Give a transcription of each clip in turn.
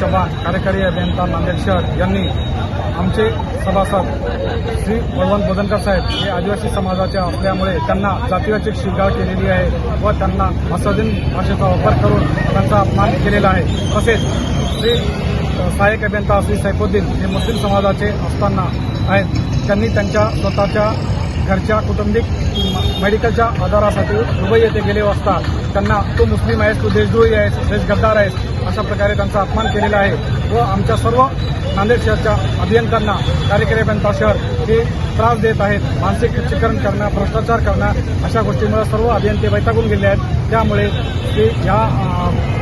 चव्हाण कार्यकारी अभियंता नांदेड शहर यांनी आमचे सभासद श्री बलवंत बोधनकर साहेब हे आदिवासी समाजाचे असल्यामुळे त्यांना जातीवाची शिरगाळ केलेली आहे व त्यांना असदीन भाषेचा वापर करून त्यांचा अपमान केलेला आहे. तसेच श्री सहाय्यक अभियंता श्री सैफुद्दीन हे मुस्लिम समाजाचे असताना आहेत. त्यांनी त्यांच्या स्वतःच्या घरच्या कुटुंबिक म- मेडिकलच्या आधारासाठी दुबई येथे गेले असता त्यांना तू मुस्लिम आहेस तू देशद्रोही आहेस देशगद्दार आहेस अशा प्रकारे त्यांचा अपमान केलेला आहे. व आमच्या सर्व नांदेड शहरच्या अभियंत्यांना कार्यकारी शहर हे त्रास देत आहेत. मानसिक खच्चीकरण करणं भ्रष्टाचार करणं अशा गोष्टीमुळे सर्व अभियंते वैतागून गेले आहेत. त्यामुळे ते ह्या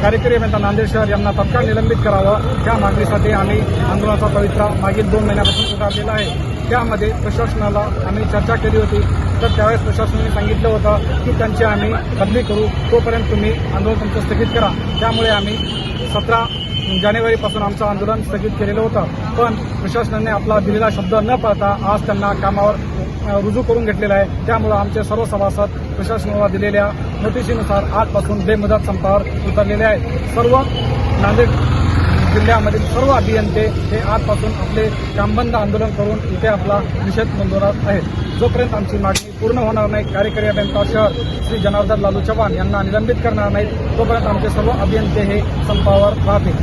कार्यकारी अभियंता नांदेड शहर यांना तत्काळ निलंबित करावं. त्या मागणीसाठी आम्ही आंदोलनाचा पवित्रा मागील दोन महिन्यापासून उभारलेला आहे. त्यामध्ये प्रशासनाला आम्ही चर्चा केली होती. तर त्यावेळेस प्रशासनाने सांगितलं होतं की त्यांची आम्ही बदली करू. तोपर्यंत तुम्ही आंदोलन तुमचं स्थगित करा. त्यामुळे आम्ही सतरा जानेवारीपासून आमचं आंदोलन स्थगित केलेलं होतं. पण प्रशासनाने आपला दिलेला शब्द न पाळता आज त्यांना कामावर रुजू करून घेतलेला आहे. त्यामुळं आमचे सर्व सभासद प्रशासनाला दिलेल्या नोटिशीनुसार आजपासून बेमुदत संपावर उतरलेले आहेत. सर्व नांदेड जिल्ह्यामधील सर्व अभियंते हे आजपासून आपले कामबंद आंदोलन करून इथे आपला निषेध नोंदवणार आहेत. जोपर्यंत आमची मागणी पूर्ण होणार नाही कार्यकारी अभियंता शहर श्री जनार्दन लालू चव्हाण यांना निलंबित करणार नाहीत तोपर्यंत आमचे सर्व अभियंते हे संपावर राहतील.